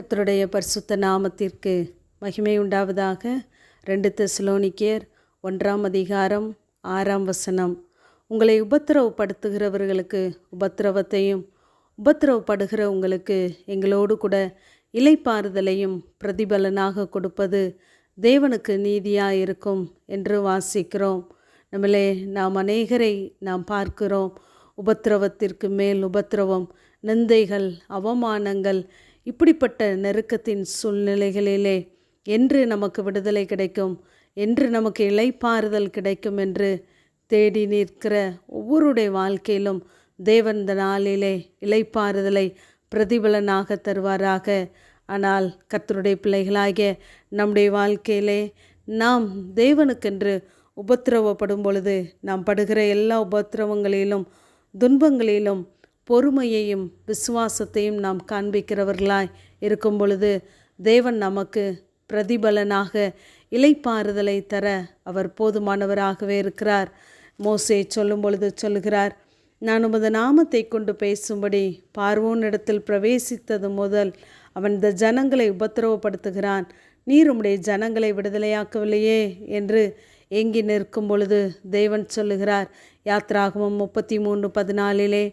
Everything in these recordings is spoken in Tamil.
கத்தருடைய பரிசுத்த நாமத்திற்கு மகிமை உண்டாவதாக. ரெண்டு தெசலோனிக்கேர் ஒன்றாம் அதிகாரம் ஆறாம் வசனம். உங்களை உபத்திரவப்படுத்துகிறவர்களுக்கு உபத்திரவத்தையும் உபத்திரவப்படுகிற உங்களுக்கு எங்களோடு கூட இலைப்பாறுதலையும் பிரதிபலனாக கொடுப்பது தேவனுக்கு நீதியாக இருக்கும் என்று வாசிக்கிறோம். நம்மளே நாம் அநேகரை நாம் பார்க்கிறோம். உபத்திரவத்திற்கு மேல் உபத்திரவம் நிந்தைகள் அவமானங்கள் இப்படிப்பட்ட நெருக்கத்தின் சூழ்நிலைகளிலே என்று நமக்கு விடுதலை கிடைக்கும் என்று நமக்கு இலைப்பாறுதல் கிடைக்கும் என்று தேடி நிற்கிற ஒவ்வொருடைய வாழ்க்கையிலும் தேவன் இந்த நாளிலே இலைப்பாறுதலை பிரதிபலனாக தருவாராக. ஆனால் கத்தருடைய பிள்ளைகளாகிய நம்முடைய வாழ்க்கையிலே நாம் தேவனுக்கென்று உபத்திரவப்படும் பொழுது நாம் படுகிற எல்லா உபத்திரவங்களிலும் துன்பங்களிலும் பொறுமையையும் விசுவாசத்தையும் நாம் காண்பிக்கிறவர்களாய் இருக்கும் பொழுது தேவன் நமக்கு பிரதிபலனாக இலைப்பாறுதலை தர அவர் போதுமானவராகவே இருக்கிறார். மோசே சொல்லும் பொழுது சொல்கிறார் நான் உமது நாமத்தை கொண்டு பேசும்படி பார்வோனிடத்தில் பிரவேசித்தது முதல் அவன் இந்த ஜனங்களை உபத்திரவப்படுத்துகிறான். நீர் உம்முடைய ஜனங்களை விடுதலையாக்கவில்லையே என்று எங்கி நிற்கும் பொழுது தேவன் சொல்லுகிறார். யாத்ராகமம் முப்பத்தி மூன்று பதினாலிலே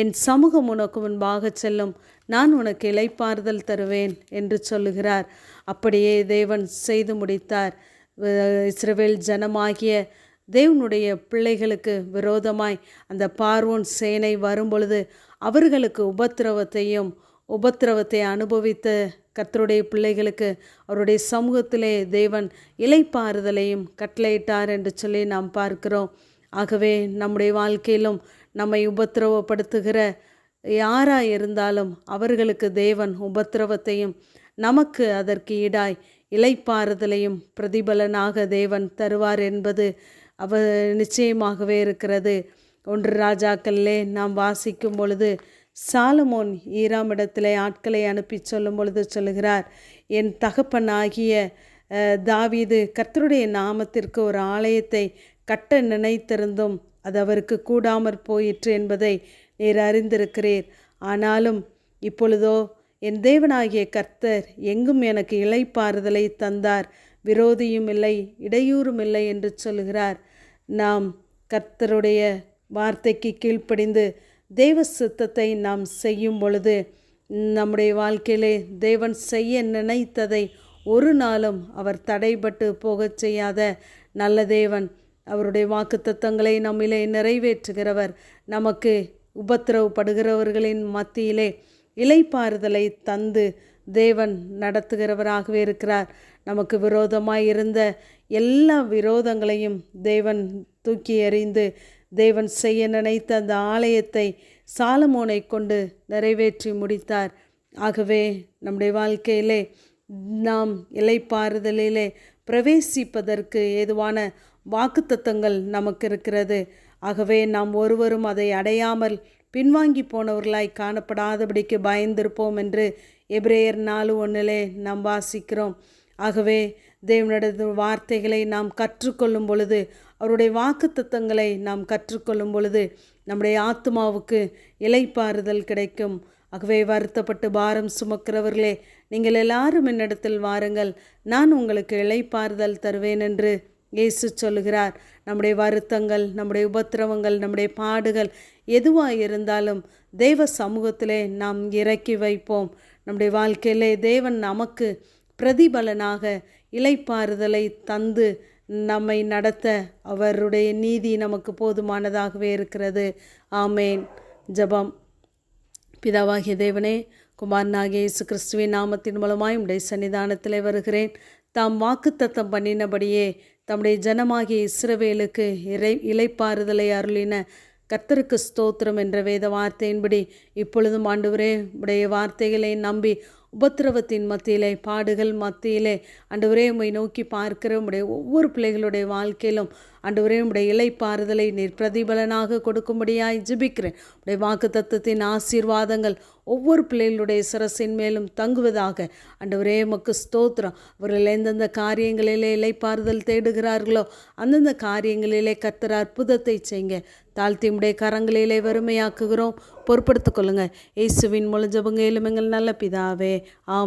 என் சமூகம் உனக்கு முன்பாக செல்லும். நான் உனக்கு இலைப்பாறுதல் தருவேன் என்று சொல்லுகிறார். அப்படியே தேவன் செய்து முடித்தார். இஸ்ரவேல் ஜனமாகிய தேவனுடைய பிள்ளைகளுக்கு விரோதமாய் அந்த பார்வோன் சேனை வரும்பொழுது அவர்களுக்கு உபத்திரவத்தையும் உபத்திரவத்தை அனுபவித்த கர்த்தருடைய பிள்ளைகளுக்கு அவருடைய சமூகத்திலே தேவன் இலைப்பாறுதலையும் கட்டளையிட்டார் என்று சொல்லி நாம் பார்க்கிறோம். ஆகவே நம்முடைய வாழ்க்கையிலும் நம்மை உபத்திரவப்படுத்துகிற யாராக இருந்தாலும் அவர்களுக்கு தேவன் உபத்திரவத்தையும் நமக்கு அதற்கு ஈடாய் இலைப்பாறுதலையும் பிரதிபலனாக தேவன் தருவார் என்பது அவ நிச்சயமாகவே இருக்கிறது. ஒன்று ராஜாக்களிலே நாம் வாசிக்கும் பொழுது சாலமோன் ஈராம் இடத்திலே ஆட்களை அனுப்பி சொல்லும் பொழுது சொல்லுகிறார் என் தகப்பனாகிய தாவீது கர்த்தருடைய நாமத்திற்கு ஒரு ஆலயத்தை கட்ட நினைத்திருந்தும் அது அவருக்கு கூடாமற் போயிற்று என்பதை நீர் அறிந்திருக்கிறீர். ஆனாலும் இப்பொழுதோ என் தேவனாகிய கர்த்தர் எங்கும் எனக்கு இலைப்பாறுதலை தந்தார். விரோதியும் இல்லை இடையூறும் இல்லை என்று சொல்கிறார். நாம் கர்த்தருடைய வார்த்தைக்கு கீழ்ப்படிந்து தெய்வ சித்தத்தை நாம் செய்யும் பொழுது நம்முடைய வாழ்க்கையிலே தேவன் செய்ய நினைத்ததை ஒரு நாளும் அவர் தடைபட்டு போகச் செய்யாத நல்ல தேவன். அவருடைய வாக்கு தத்தங்களை நம்மிலே நிறைவேற்றுகிறவர். நமக்கு உபத்திரவப்படுகிறவர்களின் மத்தியிலே இலைப்பாறுதலை தந்து தேவன் நடத்துகிறவராகவே இருக்கிறார். நமக்கு விரோதமாய் இருந்த எல்லா விரோதங்களையும் தேவன் தூக்கி எறிந்து தேவன் செய்ய நினைத்த அந்த ஆலயத்தை சாலமோனை கொண்டு நிறைவேற்றி முடித்தார். ஆகவே நம்முடைய வாழ்க்கையிலே நாம் இலைப்பாறுதலிலே பிரவேசிப்பதற்கு ஏதுவான வாக்குத்தத்தங்கள் நமக்கு இருக்கிறது ஆகவே நாம் ஒருவரும் அதை அடையாமல் பின்வாங்கி போனவர்களாய் காணப்படாதபடிக்கு பயந்திருப்போம் என்று எப்ரேயர் நாலு ஒன்றிலே நாம் வாசிக்கிறோம். ஆகவே தேவனது வார்த்தைகளை நாம் கற்றுக்கொள்ளும் பொழுது அவருடைய வாக்கு தத்தங்களை நாம் கற்றுக்கொள்ளும் பொழுது நம்முடைய ஆத்மாவுக்கு இலைப்பாறுதல் கிடைக்கும். ஆகவே வருத்தப்பட்டு பாரம் சுமக்கிறவர்களே நீங்கள் எல்லாரும் என்னிடத்தில் வாருங்கள். நான் உங்களுக்கு இலைப்பாறுதல் தருவேன் என்று இயேசு சொல்கிறார் நம்முடைய வருத்தங்கள் நம்முடைய உபத்திரவங்கள் நம்முடைய பாடுகள் எதுவாக இருந்தாலும் தெய்வ சமூகத்திலே நாம் இறக்கி வைப்போம். நம்முடைய வாழ்க்கையிலே தேவன் நமக்கு பிரதிபலனாக இலைப்பாறுதலை தந்து நம்மை நடத்த அவருடைய நீதி நமக்கு போதுமானதாகவே இருக்கிறது. ஆமேன். ஜபம். பிதாவாகிய தேவனே குமாரனாகிய இயேசு கிறிஸ்துவின் நாமத்தின் மூலமாய் உடைய சன்னிதானத்தில் வருகிறேன். தாம் வாக்குத்தத்தம் பண்ணினபடியே தம்முடைய ஜனமாகிய இஸ்ரவேலுக்கு இறை இலைப்பாறுதலை அருளின கர்த்தருக்கு ஸ்தோத்திரம் என்ற வேத வார்த்தையின்படி இப்பொழுதும் ஆண்டவரே உடைய வார்த்தைகளை நம்பி உபத்திரவத்தின் மத்தியிலே பாடுகள் மத்தியிலே ஆண்டவரே உம்மை நோக்கி பார்க்கிற உடைய ஒவ்வொரு பிள்ளைகளுடைய வாழ்க்கையிலும் ஆண்டவரே உடைய இலைப்பாறுதலை நீர் பிரதிபலனாக கொடுக்கும்படியாய் ஜிபிக்கிறேன். உடைய வாக்கு தத்துவத்தின் ஆசீர்வாதங்கள் ஒவ்வொரு பிள்ளைகளுடைய சிரசின் மேலும் தங்குவதாக ஆண்டவரே மக்கு ஸ்தோத்திரம். அவர்கள் எந்தெந்த காரியங்களிலே இலைப்பாறுதல் தேடுகிறார்களோ அந்தந்த காரியங்களிலே கத்தர் அற்புதத்தை செய்ங்க தாழ்த்தியுடைய கரங்களிலே வறுமையாக்குகிறோம். பொறுப்படுத்திக் கொள்ளுங்கள் இயேசுவின் மூலம் ஜபங்க எங்கள் நல்ல பிதாவே ஆம்